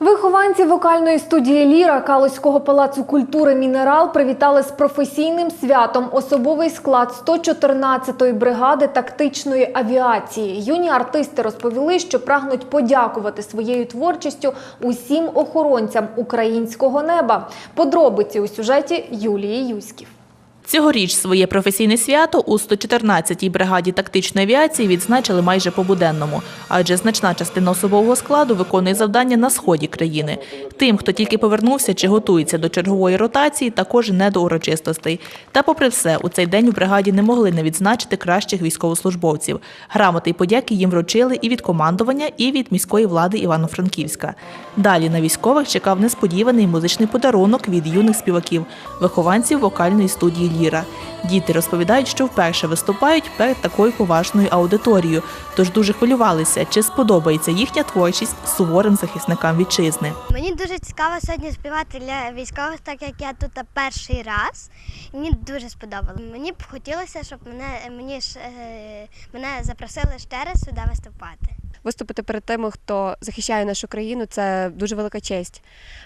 Вихованці вокальної студії Ліра Калузького палацу культури Мінерал привітали з професійним святом особовий склад 114-ї бригади тактичної авіації. Юні артисти розповіли, що прагнуть подякувати своєю творчістю усім охоронцям українського неба. Подробиці у сюжеті Юлії Юськів. Цьогоріч своє професійне свято у 114-й бригаді тактичної авіації відзначили майже по-буденному, адже значна частина особового складу виконує завдання на сході країни. Тим, хто тільки повернувся чи готується до чергової ротації, також не до урочистостей. Та, попри все, у цей день у бригаді не могли не відзначити кращих військовослужбовців. Грамоти й подяки їм вручили і від командування, і від міської влади Івано-Франківська. Далі на військових чекав несподіваний музичний подарунок від юних співаків, вихованців вокальної студії Ліра. Діти розповідають, що вперше виступають перед такою поважною аудиторією, тож дуже хвилювалися, чи сподобається їхня творчість суворим захисникам вітчизни. Мені дуже цікаво сьогодні співати для військових, так як я тут перший раз. Мені дуже сподобалося. Мені б хотілося, щоб мене мені ж е, мене запросили ще раз сюди виступати. Виступити перед тими, хто захищає нашу країну, це дуже велика честь.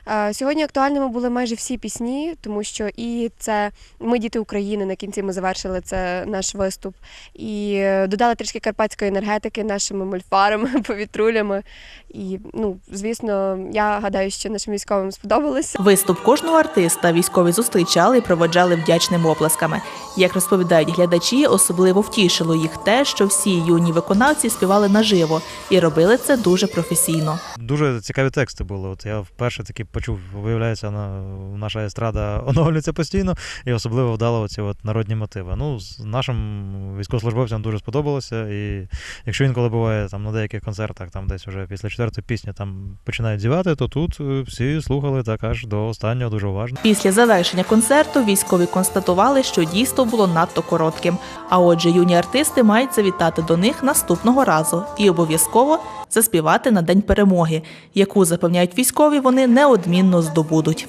Е, Сьогодні актуальними були майже всі пісні, тому що і це ми діти України. На кінці ми завершили це наш виступ. І е, додали трішки карпатської енергетики нашими мольфарами, повітрулями. І ну, звісно, я гадаю, що нашим військовим сподобалося. Виступ кожного артиста військові зустрічали і проводжали вдячними оплесками. Як розповідають глядачі, особливо втішило їх те, що всі юні виконавці співали наживо і робили це дуже професійно. Дуже цікаві тексти були. От я вперше таки почув, виявляється, на, наша естрада оновлюється постійно, і особливо вдало оці от народні мотиви. Ну, з нашим військовослужбовцям дуже сподобалося. І якщо інколи буває там на деяких концертах, там десь вже після четвертої пісні там починають зівати, то тут е, всі слухали так аж до останнього дуже уважно. Після завершення концерту військові констатували, що дійство було надто коротким. А отже, юні артисти мають завітати до них наступного разу і обов'язково заспівати на день перемоги, яку запевняють військові, вони неодмінно здобудуть.